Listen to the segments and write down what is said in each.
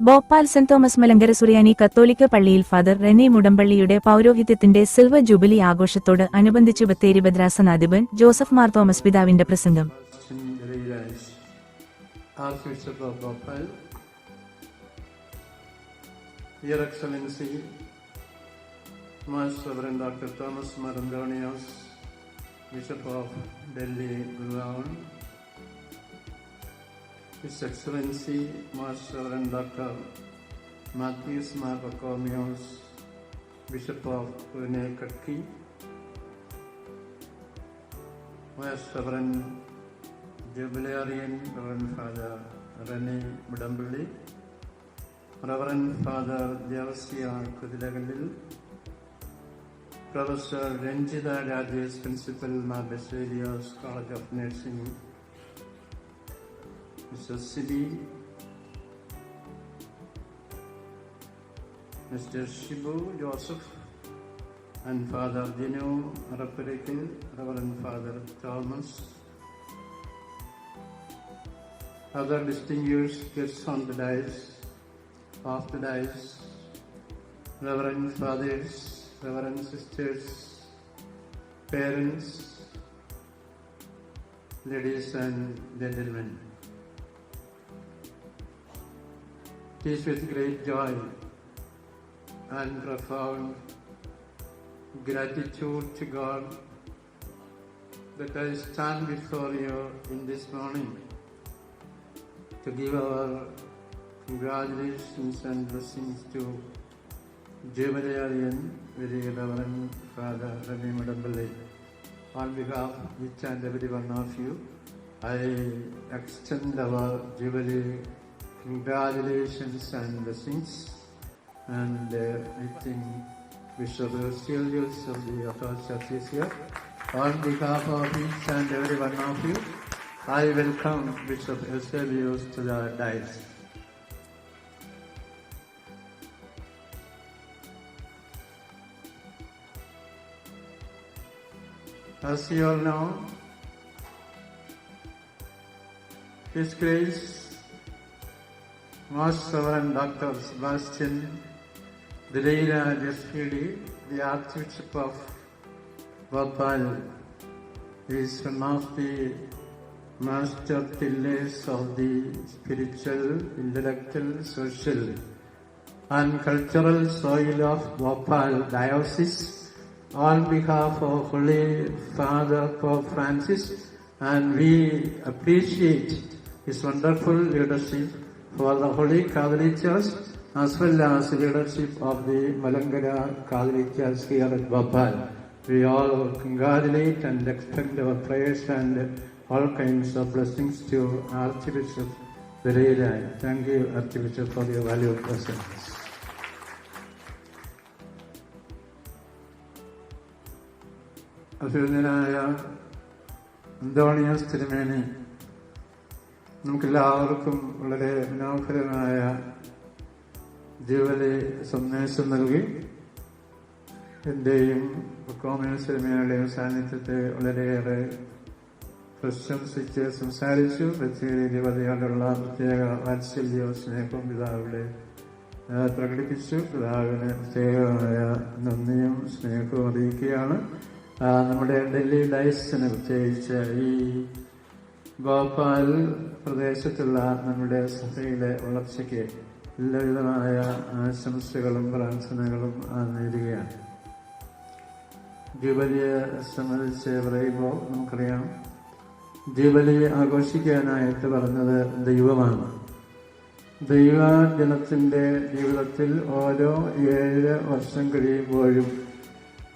Bhopal saint Thomas Malankara സുറിയാനി കത്തോലിക്ക പള്ളിയിൽ father Reni മുടമ്പള്ളിയുടെ പൗരോഹിത്യത്തിന്റെ സിൽവർ ജൂബിലി ആഘോഷത്തോട് അനുബന്ധിച്ച് ബത്തേരി ഭദ്രാസനാധിപൻ ജോസഫ് മാർ തോമസ് പിതാവിന്റെ പ്രസംഗം Your Excellency, Master Reverend Dr. Thomas Marandonios, Bishop of Delhi, Gurgaon, His Excellency, Most and Dr. Matthews Marcomios, Bishop of Pune, Most Reverend Jubilarian Reverend Father Rene Mudambuli, Reverend Father Devasya Kudilagalil, Professor Renjida Rajesh, Principal Mabaselios College of Nursing, Mr. Sibi, Mr. Shibu Joseph, and Father Dino Rapirikil, Reverend Father Thomas, other distinguished guests on the dais, off the dais, Reverend Fathers, Reverend Sisters, parents, ladies and gentlemen. It is with great joy and profound gratitude to God that I stand before you in this morning to give our congratulations and blessings to Jubilarian very Reverend Father Remy Madambale. On behalf of each and every one of you, I extend our Jubilee congratulations and blessings. And uh, I think Bishop Eusebius of the Orthodox Church is here. On behalf of each and every one of you, I welcome Bishop Eusebius to the dais. As you all know, His Grace, Most Sovereign Dr. Sebastian Dileira Jespidi, the Archbishop of Bhopal, is one of the master pillars of the spiritual, intellectual, social, and cultural soil of Bhopal Diocese on behalf of Holy Father Pope Francis and we appreciate his wonderful leadership Catholic Church as well as leadership of the Malangara Catholic Church here at Bhopal. We all congratulate and extend our prayers and all kinds of blessings to Archbishop Pereira. Thank you, Archbishop, for your valuable presence. അഭിനന്ദനായ അന്തോണിയസ് തിരുമേനി നമുക്കെല്ലാവർക്കും വളരെ മനോഹരമായ ജീവലി സന്ദേശം നൽകി. എന്റെയും commerce സിനിമയുടെയും സാന്നിധ്യത്തെ വളരെയേറെ പ്രശംസിച്ച് സംസാരിച്ചു. പ്രത്യേക ജീവതയോടുള്ള പ്രത്യേക വാത്സല്യവും സ്നേഹവും പിതാവിടെ പ്രകടിപ്പിച്ചു. പിതാവിന് പ്രത്യേകമായ നന്ദിയും സ്നേഹവും അറിയിക്കുകയാണ്. നമ്മുടെ ഡൽഹി ഡയസിന് പ്രത്യേകിച്ച് ഈ ഭോപ്പാൽ പ്രദേശത്തുള്ള നമ്മുടെ സഭയിലെ വളർച്ചയ്ക്ക് എല്ലാവിധമായ ആശംസകളും പ്രാർത്ഥനകളും നേരുകയാണ്. ജൂബലിയെ സംബന്ധിച്ച് പറയുമ്പോൾ നമുക്കറിയാം ജൂബലി ആഘോഷിക്കാനായിട്ട് പറഞ്ഞത് ദൈവമാണ്. ദൈവജനത്തിന്റെ ജീവിതത്തിൽ ഓരോ ഏഴ് വർഷം കഴിയുമ്പോഴും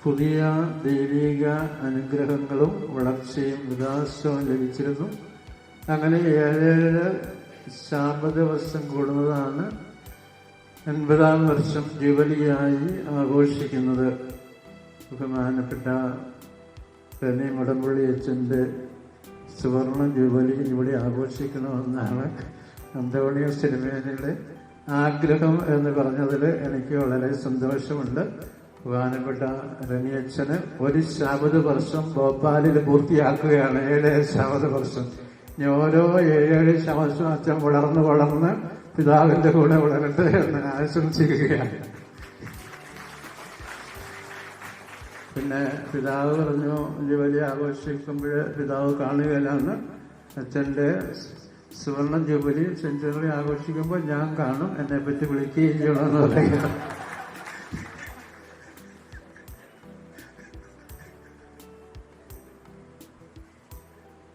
പുതിയ ദൈവിക അനുഗ്രഹങ്ങളും വളർച്ചയും വികാസവും ലഭിച്ചിരുന്നു. അങ്ങനെ ഏഴേഴ് ശാപ ദിവസം കൂടുന്നതാണ് എൺപതാം വർഷം ജൂബലിയായി ആഘോഷിക്കുന്നത്. ബഹുമാനപ്പെട്ട റെനി മുടമ്പള്ളി അച്ഛന്റെ സുവർണ ജൂബലി ഇവിടെ ആഘോഷിക്കണമെന്നാണ് അന്തോണിയ സിനിമേനയുടെ ആഗ്രഹം എന്ന് പറഞ്ഞതിൽ എനിക്ക് വളരെ സന്തോഷമുണ്ട്. ബഹുമാനപ്പെട്ട റനിയച്ഛന് ഒരു ശാബത വർഷം ഭോപ്പാലിൽ പൂർത്തിയാക്കുകയാണ്. ഏഴ് ശാബത വർഷം ഓരോ ഏഴേഴ് ശാബത അച്ഛൻ വളർന്ന് വളർന്ന് പിതാവിന്റെ കൂടെ വളരട്ടെ എന്ന് ആശംസിക്കുകയാണ്. പിന്നെ പിതാവ് പറഞ്ഞു ജോലി ആഘോഷിക്കുമ്പോൾ പിതാവ് കാണുകയില്ലാന്ന് അച്ഛന്റെ സുവർണ ജൂബിലി സെഞ്ചുറി ആഘോഷിക്കുമ്പോൾ ഞാൻ കാണും എന്നെ പറ്റി വിളിക്കുകയും ചെയ്യണമെന്ന് പറയുക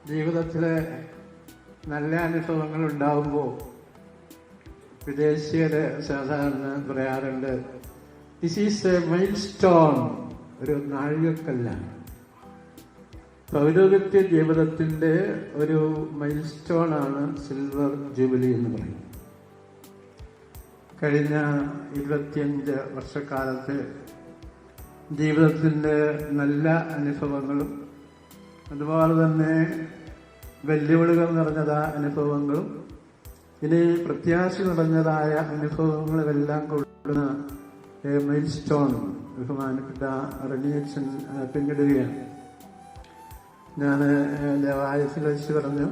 ജീവിതത്തിലെ നല്ല അനുഭവങ്ങൾ ഉണ്ടാവുമ്പോൾ വിദേശീയര് സാധാരണ പറയാറുണ്ട്. This is a milestone ഒരു നാഴികക്കല്ലാണ്. പൗരോഗത്യ ജീവിതത്തിന്റെ ഒരു മൈൽ സ്റ്റോണാണ് സിൽവർ ജൂബിലി എന്ന് പറയുന്നത് കഴിഞ്ഞ ഇരുപത്തിയഞ്ച് വർഷക്കാലത്ത് ജീവിതത്തിന്റെ നല്ല അനുഭവങ്ങളും അതുപോലെ തന്നെ വെല്ലുവിളികൾ നിറഞ്ഞതായ അനുഭവങ്ങളും ഇനി പ്രത്യാശ നിറഞ്ഞതായ അനുഭവങ്ങളുമെല്ലാം കൊള്ളുന്ന മൈൽ സ്റ്റോൺ ബഹുമാനപ്പെട്ട റെനിയക്ഷൻ പിന്നിടുകയാണ് ഞാൻ ദേവാലയത്തിൽ വെച്ച് പറഞ്ഞു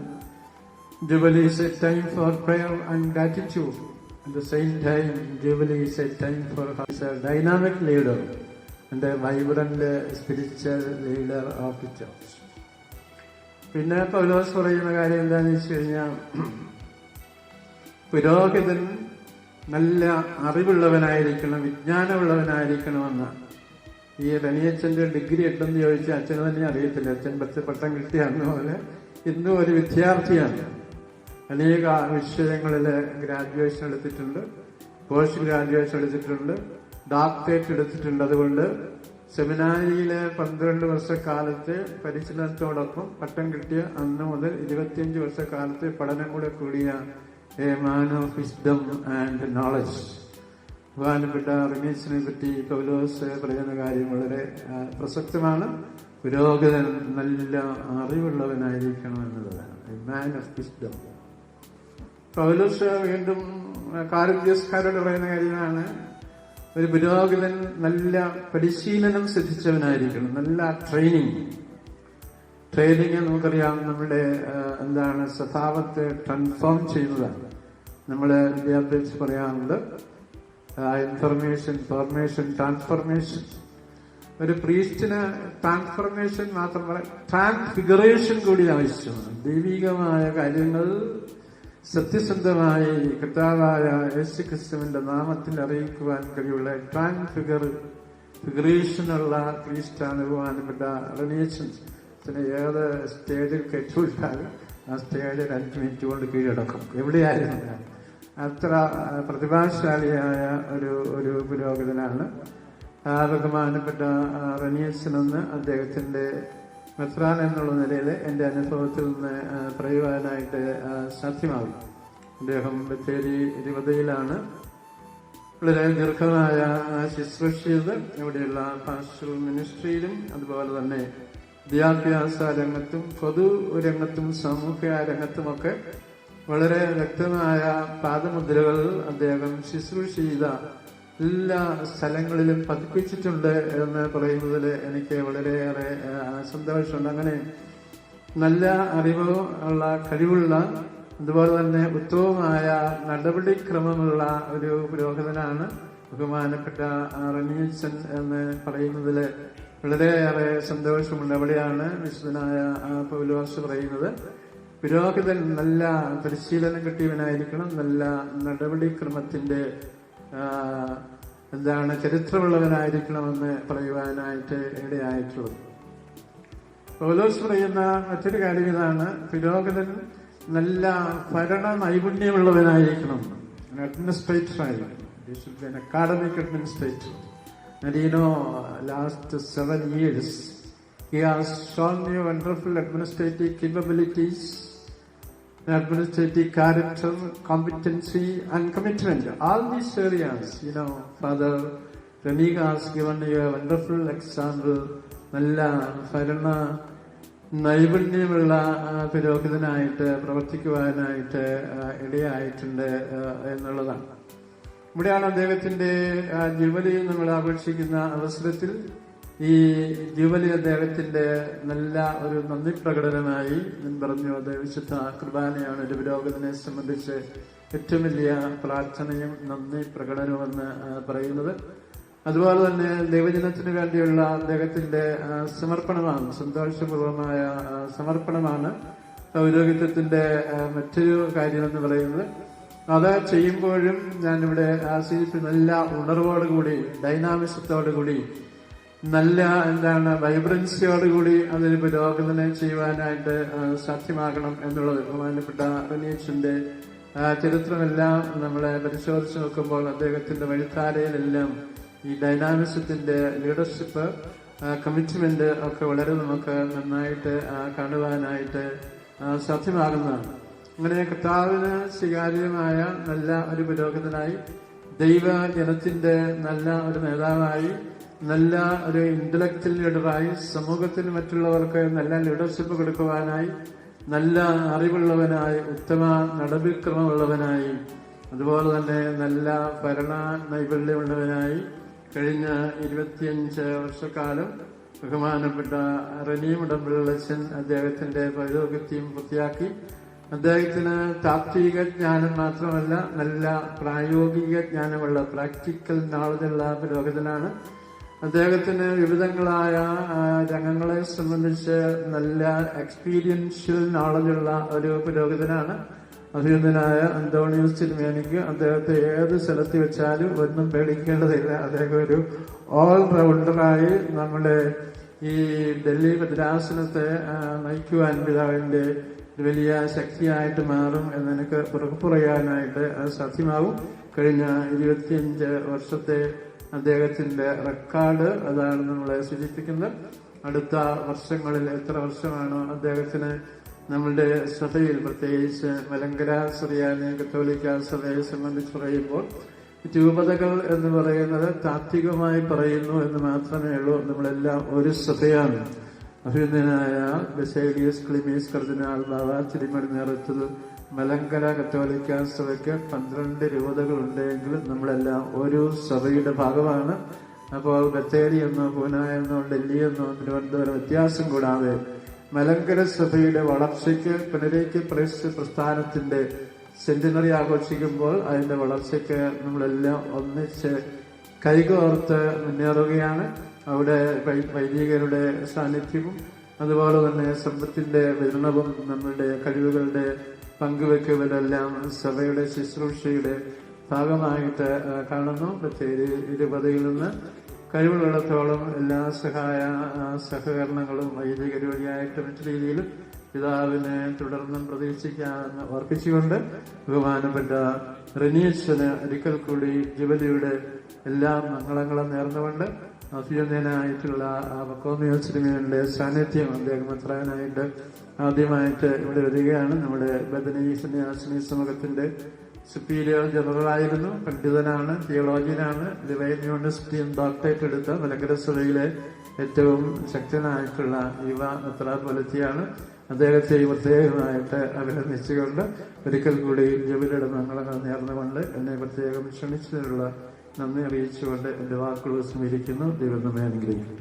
jubilee is a time for prayer and gratitude at the same time jubilee is a time for dynamic leader and a vibrant spiritual leader of the church പിന്നെ പൗലോസ് പറയുന്ന കാര്യം എന്താണെന്ന് വെച്ച് കഴിഞ്ഞാൽ പുരോഹിതൻ നല്ല അറിവുള്ളവനായിരിക്കണം വിജ്ഞാനമുള്ളവനായിരിക്കണമെന്ന്. ഈ തനിയച്ഛന്റെ ഡിഗ്രി എട്ടെന്ന് ചോദിച്ചാൽ അച്ഛന് തന്നെ അറിയത്തില്ല. അച്ഛൻ പത്ത് പട്ടം കിട്ടിയാണെന്ന പോലെ ഇന്നും ഒരു വിദ്യാർത്ഥിയാണ്. അനേക വിഷയങ്ങളിൽ ഗ്രാജുവേഷൻ എടുത്തിട്ടുണ്ട്. പോസ്റ്റ് ഗ്രാജുവേഷൻ എടുത്തിട്ടുണ്ട്. ഡോക്ടറേറ്റ് എടുത്തിട്ടുണ്ട്. അതുകൊണ്ട് സെമിനാരിയിലെ പന്ത്രണ്ട് വർഷക്കാലത്തെ പരിശീലനത്തോടൊപ്പം പട്ടം കിട്ടിയ അന്ന് മുതൽ ഇരുപത്തിയഞ്ച് വർഷക്കാലത്തെ പഠനം കൂടെ കൂടിയ a man of wisdom and knowledge ബഹുമാനപ്പെട്ട റിമീസിനെ പറ്റി പൗലോസ് പറയുന്ന കാര്യം വളരെ പ്രസക്തമാണ്. പുരോഗതൻ നല്ല അറിവുള്ളവനായിരിക്കണം എന്നുള്ളതാണ് മാൻ ഓഫ് വിസ്ഡം പൗലോസ് വീണ്ടും കാരുദ്യസ്കാരോട് പറയുന്ന കാര്യമാണ്. ഒരു പുരോഗതൻ നല്ല പരിശീലനം സിദ്ധിച്ചവനായിരിക്കണം. നല്ല ട്രെയിനിങ് ട്രെയിനിങ് നമുക്കറിയാം നമ്മുടെ എന്താണ് സ്വഭാവത്തെ ട്രാൻസ്ഫോം ചെയ്യുന്നതാണ്. നമ്മുടെ വിദ്യാഭ്യാസം പറയാറുണ്ട് ഇൻഫർമേഷൻ ഫോർമേഷൻ ട്രാൻസ്ഫർമേഷൻ ഒരു പ്രീസ്റ്റിന് ട്രാൻസ്ഫർമേഷൻ മാത്രമല്ല ട്രാൻസ്ഫിഗറേഷൻ കൂടി ആവശ്യമാണ്. ദൈവികമായ കാര്യങ്ങൾ സത്യസന്ധമായി കർത്താവായ യേശു ക്രിസ്തുവിന്റെ നാമത്തിൽ അറിയിക്കുവാൻ കഴിയുള്ള ട്രാൻസ്ഫിഗർ ഫിഗറേഷനുള്ള പ്രീസ്റ്റാണ് ബഹുമാനപ്പെട്ട ഏത് സ്റ്റേജിൽ കെട്ടുവിട്ടാലും ആ സ്റ്റേജിൽ അഞ്ച് മിനിറ്റ് കൊണ്ട് കീഴടക്കും. എവിടെയായിരുന്നു അത്ര പ്രതിഭാശാലിയായ ഒരു ഒരു പുരോഗതിനാണ് ബഹുമാനപ്പെട്ട റനിയസിനൊന്ന് അദ്ദേഹത്തിന്റെ മെത്രാൻ എന്നുള്ള നിലയിൽ എന്റെ അനുഭവത്തിൽ നിന്ന് പറയുവാനായിട്ട് സാധ്യമാകും. അദ്ദേഹം ബത്തേരി ഇരുപതയിലാണ് വളരെ ദീർഘമായ ആ, ശുശ്രൂഷ ചെയ്ത് ഇവിടെയുള്ള പാസ്റ്റൽ മിനിസ്ട്രിയിലും അതുപോലെ തന്നെ വിദ്യാഭ്യാസ രംഗത്തും പൊതു രംഗത്തും സാമൂഹ്യ രംഗത്തുമൊക്കെ വളരെ വ്യക്തമായ പാദമുദ്രകൾ അദ്ദേഹം ശുശ്രൂഷ ചെയ്ത എല്ലാ സ്ഥലങ്ങളിലും പതിപ്പിച്ചിട്ടുണ്ട് എന്ന് പറയുന്നതിൽ എനിക്ക് വളരെയേറെ സന്തോഷമുണ്ട്. അങ്ങനെ നല്ല അറിവ് ഉള്ള കഴിവുള്ള അതുപോലെ തന്നെ ഉത്തമമായ നടപടിക്രമമുള്ള ഒരു പുരോഹിതനാണ് ബഹുമാനപ്പെട്ട റമീച്ചൻ എന്ന് പറയുന്നതിൽ വളരെയേറെ സന്തോഷമുണ്ട്. അവിടെയാണ് വിശുദ്ധനായ പൗലോസ് പറയുന്നത്. പുരോഹിതൻ നല്ല പരിശീലനം കിട്ടിയവനായിരിക്കണം. നല്ല നടപടിക്രമത്തിന്റെ എന്താണ് ചരിത്രമുള്ളവനായിരിക്കണമെന്ന് പറയുവാനായിട്ട് ഇടയായിട്ടുള്ളത്. പൗലോസ് പറയുന്ന മറ്റൊരു കാര്യം ഇതാണ്. പുരോഗതൻ നല്ല ഭരണ നൈപുണ്യമുള്ളവനായിരിക്കണം. അഡ്മിനിസ്ട്രേറ്റർ ആയിരിക്കണം. Academic administrator നരീനോ last seven years he are strong you wonderful administrative wonderful administrative character, competency, and commitment. All these areas, you know, Father Ramika has given you a wonderful example. നല്ല ഭരണ നൈപുണ്യമുള്ള പുരോഹിതനായിട്ട് പ്രവർത്തിക്കുവാനായിട്ട് ഇടയായിട്ടുണ്ട് എന്നുള്ളതാണ് ഇവിടെയാണ് അദ്ദേഹത്തിന്റെ ആ, jubilee നമ്മൾ ആഘോഷിക്കുന്ന അവസരത്തിൽ ഈ ജൂബിലി അദ്ദേഹത്തിന്റെ നല്ല ഒരു നന്ദി പ്രകടനമായി ഞാൻ പറഞ്ഞു. അത് വിശുദ്ധ കുർബാനയാണ്. പുരോഗതിനെ സംബന്ധിച്ച് ഏറ്റവും വലിയ പ്രാർത്ഥനയും നന്ദി പ്രകടനമെന്ന് പറയുന്നത്. അതുപോലെ തന്നെ ദൈവജനത്തിന് വേണ്ടിയുള്ള അദ്ദേഹത്തിന്റെ സമർപ്പണമാണ്. സന്തോഷപൂർവമായ സമർപ്പണമാണ്. പൗരോഹിത്യത്തിന്റെ മറ്റൊരു കാര്യമെന്ന് പറയുന്നത്. അത് ചെയ്യുമ്പോഴും ഞാനിവിടെ ആശ്രയിക്കുന്ന എല്ലാ ഉണർവോടുകൂടി ഡൈനാമിസത്തോടുകൂടി നല്ല എന്താണ് വൈബ്രൻസിയോടുകൂടി അതിന് പുരോഗമനം ചെയ്യുവാനായിട്ട് സാധ്യമാകണം എന്നുള്ളത് ബഹുമാനപ്പെട്ട റനീഷിന്റെ ചരിത്രമെല്ലാം നമ്മളെ പരിശോധിച്ച് നോക്കുമ്പോൾ അദ്ദേഹത്തിന്റെ വഴിത്താരയിലെല്ലാം ഈ ഡൈനാമിസത്തിന്റെ ലീഡർഷിപ്പ് കമ്മിറ്റ്മെന്റ് ഒക്കെ വളരെ നമുക്ക് നന്നായിട്ട് കാണുവാനായിട്ട് സാധ്യമാകുന്നതാണ്. അങ്ങനെ കർത്താവിന് സ്വീകാര്യമായ നല്ല ഒരു പുരോഗതിനായി ദൈവ ജനത്തിന്റെ നല്ല ഒരു നേതാവായി നല്ല ഒരു ഇന്റലക്ച്വൽ ലീഡറായി സമൂഹത്തിൽ മറ്റുള്ളവർക്ക് നല്ല ലീഡർഷിപ്പ് കൊടുക്കുവാനായി നല്ല അറിവുള്ളവനായി ഉത്തമ നടപടിക്രമമുള്ളവനായി അതുപോലെ തന്നെ നല്ല ഭരണ നൈപുണ്യമുള്ളവനായി കഴിഞ്ഞ ഇരുപത്തിയഞ്ച് വർഷക്കാലം ബഹുമാനപ്പെട്ട റനീം ഉടമ്പിള്ളച്ചൻ അദ്ദേഹത്തിന്റെ പൗരോഗത്യം പൂർത്തിയാക്കി. അദ്ദേഹത്തിന് താത്വിക ജ്ഞാനം മാത്രമല്ല നല്ല പ്രായോഗിക ജ്ഞാനമുള്ള പ്രാക്ടിക്കൽ നോളജുള്ള പുരോഗതിനാണ് അദ്ദേഹത്തിന് വിവിധങ്ങളായ രംഗങ്ങളെ സംബന്ധിച്ച് നല്ല എക്സ്പീരിയൻഷ്യൽ നോളജുള്ള ഒരു പുരോഹിതനാണ്. അഭിനന്ദനായ അന്തോണിയോസ് തിരുമേനിക്ക് അദ്ദേഹത്തെ ഏത് സ്ഥലത്ത് വെച്ചാലും ഒന്നും പേടിക്കേണ്ടതില്ല. അദ്ദേഹം ഒരു ഓൾ റൗണ്ടറായി നമ്മുടെ ഈ ഡൽഹി ഭദ്രാസനത്തെ നയിക്കുവാൻ പിതാവിന്റെ വലിയ ശക്തിയായിട്ട് മാറും എന്നെനിക്ക് പറയാനായിട്ട് സാധ്യമാവും. കഴിഞ്ഞ ഇരുപത്തിയഞ്ച് വർഷത്തെ അദ്ദേഹത്തിന്റെ റെക്കോർഡ് അതാണ് നമ്മളെ സൂചിപ്പിക്കുന്നത്. അടുത്ത വർഷങ്ങളിൽ എത്ര വർഷമാണോ അദ്ദേഹത്തിന് നമ്മളുടെ സഭയിൽ പ്രത്യേകിച്ച് മലങ്കര സുറിയാനി കത്തോലിക്ക സഭയെ സംബന്ധിച്ച് പറയുമ്പോൾ രൂപതകൾ എന്ന് പറയുന്നത് താത്വികമായി പറയുന്നു എന്ന് മാത്രമേ ഉള്ളൂ. നമ്മളെല്ലാം ഒരു സഭയാണ്. അഭിനന്ദനായ ബസേലിയസ് ക്ലിമീസ് കർദിനാൾ ബാബ തിരുമണി നേതൃത്വത്തിൽ മലങ്കര കത്തോലിക്ക സഭയ്ക്ക് പന്ത്രണ്ട് ഉണ്ടെങ്കിലും നമ്മളെല്ലാം ഒരു സഭയുടെ ഭാഗമാണ്. അപ്പോൾ ബത്തേരി എന്നോ പൂന എന്നോ ഡൽഹി എന്നോ തിരുവനന്തപുരം വ്യത്യാസം കൂടാതെ മലങ്കര സഭയുടെ വളർച്ചയ്ക്ക് പുനരേക്ക് പ്രസ് പ്രസ്ഥാനത്തിന്റെ സെന്റിനറി ആഘോഷിക്കുമ്പോൾ അതിന്റെ വളർച്ചയ്ക്ക് നമ്മളെല്ലാം ഒന്നിച്ച് കൈകോർത്ത് മുന്നേറുകയാണ്. അവിടെ വൈദികരുടെ സാന്നിധ്യവും അതുപോലെ തന്നെ സമ്പത്തിന്റെ വിതരണവും നമ്മളുടെ കഴിവുകളുടെ പങ്കുവെക്കലുമെല്ലാം സഭയുടെ ശുശ്രൂഷയുടെ ഭാഗമായിട്ട് കാണുന്നു. ബത്തേരി ഇരുപതിൽ നിന്ന് കഴിവുള്ളിടത്തോളം എല്ലാ സഹായ സഹകരണങ്ങളും വൈദികർ വഴിയായിട്ട് മറ്റു രീതിയിലും പിതാവിനെ തുടർന്നും പ്രതീക്ഷിക്കാമെന്ന് ഓർപ്പിച്ചുകൊണ്ട് ബഹുമാനപ്പെട്ട റനീഷന് ഒരിക്കൽ കൂടി ജുബലിയുടെ എല്ലാ മംഗളങ്ങളും നേർന്നുകൊണ്ട് അഭ്യുന്നതനായിട്ടുള്ള ആ വക്കോമിയോ സിനിമയുടെ സാന്നിധ്യം അദ്ദേഹം എത്രാനായിട്ട് ആദ്യമായിട്ട് ഇവിടെ വരികയാണ്. നമ്മുടെ ബദനി സന്യാസിനി സമൂഹത്തിന്റെ സുപ്പീരിയർ ജനറൽ ആയിരുന്നു പണ്ഡിതനാണ് തിയോളജിയനാണ് ഡിവൈൻ യൂണിവേഴ്സിറ്റി ഡോക്ടറേറ്റ് എടുത്ത മലങ്കര സഭയിലെ ഏറ്റവും ശക്തനായിട്ടുള്ള യുവ മെത്രാപൊലിത്തിയാണ് അദ്ദേഹത്തെ പ്രത്യേകമായിട്ട് അഭിനന്ദിച്ചുകൊണ്ട് ഒരിക്കൽ കൂടി ജബിലിയുടെ മംഗളങ്ങൾ നേർന്നുകൊണ്ട് എന്നെ പ്രത്യേകം ക്ഷണിച്ചതിനുള്ള നന്ദി അറിയിച്ചുകൊണ്ട് എന്റെ വാക്കുകൾ സ്മരിക്കുന്നു. ദൈവം നമ്മെ അനുഗ്രഹിക്കും